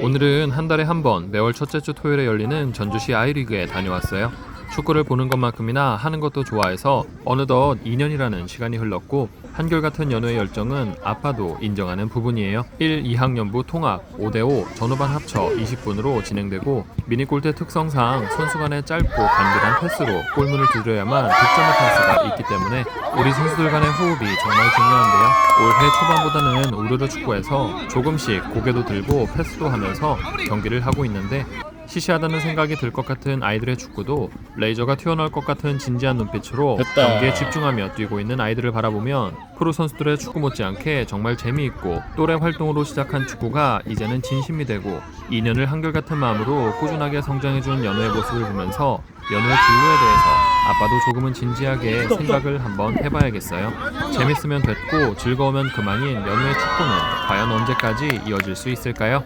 오늘은 한 달에 한 번 매월 첫째 주 토요일에 열리는 전주시 아이리그에 다녀왔어요. 축구를 보는 것만큼이나 하는 것도 좋아해서 어느덧 2년이라는 시간이 흘렀고 한결같은 연애의 열정은 아빠도 인정하는 부분이에요. 1, 2학년부 통합 5대5 전후반 합쳐 20분으로 진행되고 미니골대 특성상 선수 간의 짧고 간결한 패스로 골문을 두드려야만 득점의 찬스가 있기 때문에 우리 선수들 간의 호흡이 정말 중요한데요. 올해 초반보다는 우르르 축구에서 조금씩 고개도 들고 패스도 하면서 경기를 하고 있는데 시시하다는 생각이 들 것 같은 아이들의 축구도 레이저가 튀어나올 것 같은 진지한 눈빛으로 됐다. 경기에 집중하며 뛰고 있는 아이들을 바라보면 프로 선수들의 축구 못지않게 정말 재미있고 또래 활동으로 시작한 축구가 이제는 진심이 되고 2년을 한결같은 마음으로 꾸준하게 성장해준 연우의 모습을 보면서 연우의 진로에 대해서 아빠도 조금은 진지하게 생각을 한번 해봐야겠어요. 재밌으면 됐고 즐거우면 그만인 연우의 축구는 과연 언제까지 이어질 수 있을까요?